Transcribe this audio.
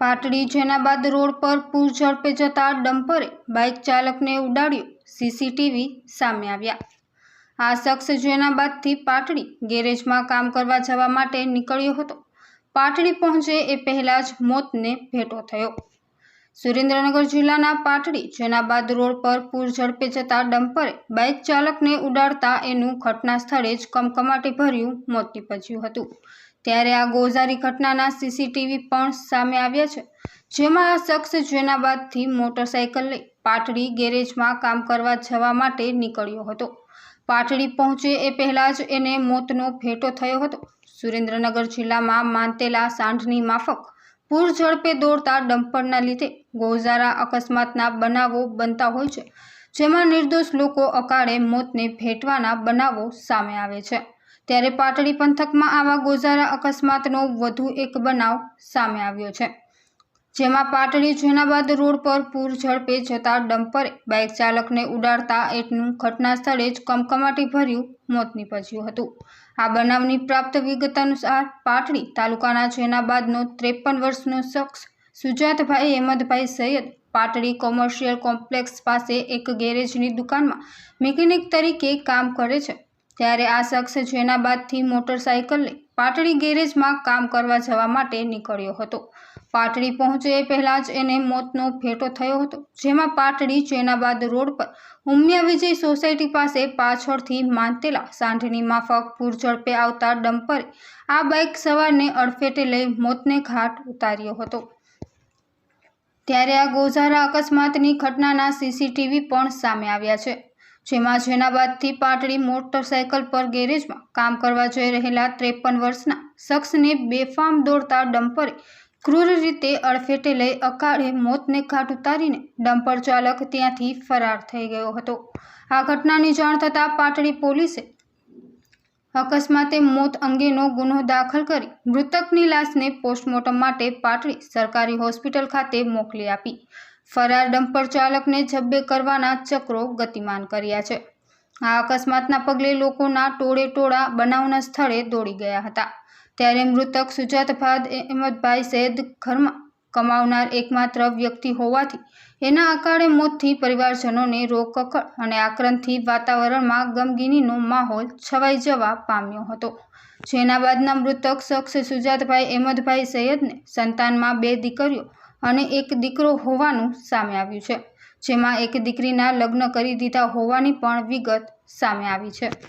Patdi જેનાબાદ road પર પૂર ઝડપે જતા ડમ્પરે બાઇક ચાલકને ઉડાડ્યો. સીસીટીવી સામે આવ્યા. આ શખ્સ જેનાબાદથી પાટડી ગેરેજમાં કામ કરવા જવા માટે નીકળ્યો હતો. પાટડી પહોંચે એ પહેલાં જ મોતને ભેટો થયો. સુરેન્દ્રનગર જિલ્લાના પાટડી જેનાબાદ રોડ પર પૂર ઝડપે જતા ડમ્પરે બાઇક ચાલકને ઉડાડતા એનું ઘટના સ્થળે જ કમકમાટી ભર્યું મોત નીપજ્યું હતું. ત્યારે આ ગોઝારી ઘટનાના સીસીટીવી પણ સામે આવ્યા છે. જેમાં આ શખ્સ જેનાબાદથી મોટરસાયકલ લઈ પાટડી ગેરેજમાં કામ કરવા જવા માટે નીકળ્યો હતો. પાટડી પહોંચે એ પહેલાં જ એને મોતનો ભેટો થયો હતો. સુરેન્દ્રનગર જિલ્લામાં માનતેલા સાંઢની માફક પૂર ઝડપે દોડતા ડમ્પરના લીધે ગોઝારા અકસ્માતના બનાવો બનતા હોય છે, જેમાં નિર્દોષ લોકો અકાળે મોતને ભેટવાના બનાવો સામે આવે છે. ત્યારે પાટડી પંથકમાં આવા ગોઝારા અકસ્માતનો વધુ એક બનાવ સામે આવ્યો છે. જેમાં પાટડી જેનાબાદ રોડ પર પૂર ઝડપે જતા ડમ્પરે બાઇક ચાલકને ઉડાડતા એટલું ઘટના સ્થળે જ કમકમાટી ભર્યું મોત નીપજ્યું હતું. આ બનાવની પ્રાપ્ત વિગત અનુસાર પાટડી તાલુકાના જેનાબાદનો ત્રેપન વર્ષનો શખ્સ સુજાતભાઈ હેમદભાઈ સૈયદ પાટડી કોમર્શિયલ કોમ્પ્લેક્સ પાસે એક ગેરેજની દુકાનમાં મિકેનિક તરીકે કામ કરે છે. ત્યારે આ શખ્સ જેનાબાદથી મોટરસાયકલ લઈ પાટડી ગેરેજમાં કામ કરવા જવા માટે નીકળ્યો હતો. પાટડી પહોંચે એ પહેલાં જ એને મોતનો ભેટો થયો હતો, જેમાં પાટડી જેનાબાદ રોડ પર ઉમિયા વિજય સોસાયટી પાસે પાછળથી માંતેલા સાંઢની માફક પૂર ઝડપે આવતા ડમ્પરે આ બાઇક સવારને અડફેટે લઈ મોતને ઘાટ ઉતાર્યો હતો. ત્યારે આ ગોઝારા અકસ્માતની ઘટનાના સીસીટીવી પણ સામે આવ્યા છે. જેમાં જેનાબાદથી પાટડી મોટરસાયકલ પર ગેરેજમાં કામ કરવા જઈ રહેલા ત્રેપન વર્ષના શખ્સને બેફામ દોડતા ડમ્પરે ક્રૂર રીતે અડફેટે લઈ અકાળે મોતને ઘાટ ઉતારીને ડમ્પર ચાલક ત્યાંથી ફરાર થઈ ગયો હતો. આ ઘટનાની જાણ થતાં પાટડી પોલીસે અકસ્માતે મોત અંગેનો ગુનો દાખલ કરી મૃતકની લાશને પોસ્ટમોર્ટમ માટે પાટડી સરકારી હોસ્પિટલ ખાતે મોકલી આપી. ફરાર ડમ્પર ચાલકને જબ્બે કરવાના ચક્રો ગતિમાન કર્યા છે. આ અકસ્માતના પગલે લોકોના ટોળે ટોળા બનાવના સ્થળે દોડી ગયા હતા. ત્યારે મૃતક સુજાતભાદ અહેમદભાઈ સૈદ ઘરમાં કમાવનાર એકમાત્ર વ્યક્તિ હોવાથી એના અકાળે મોતથી પરિવારજનોને રોકકળ અને આક્રંદથી વાતાવરણમાં ગમગીનીનો માહોલ છવાઈ જવા પામ્યો હતો. જેના બાદના મૃતક શખ્સ સુજાતભાઈ અહેમદભાઈ સૈયદને સંતાનમાં બે દીકરીઓ અને એક દીકરો હોવાનું સામે આવ્યું છે. જેમાં એક દીકરીના લગ્ન કરી દીધા હોવાની પણ વિગત સામે આવી છે.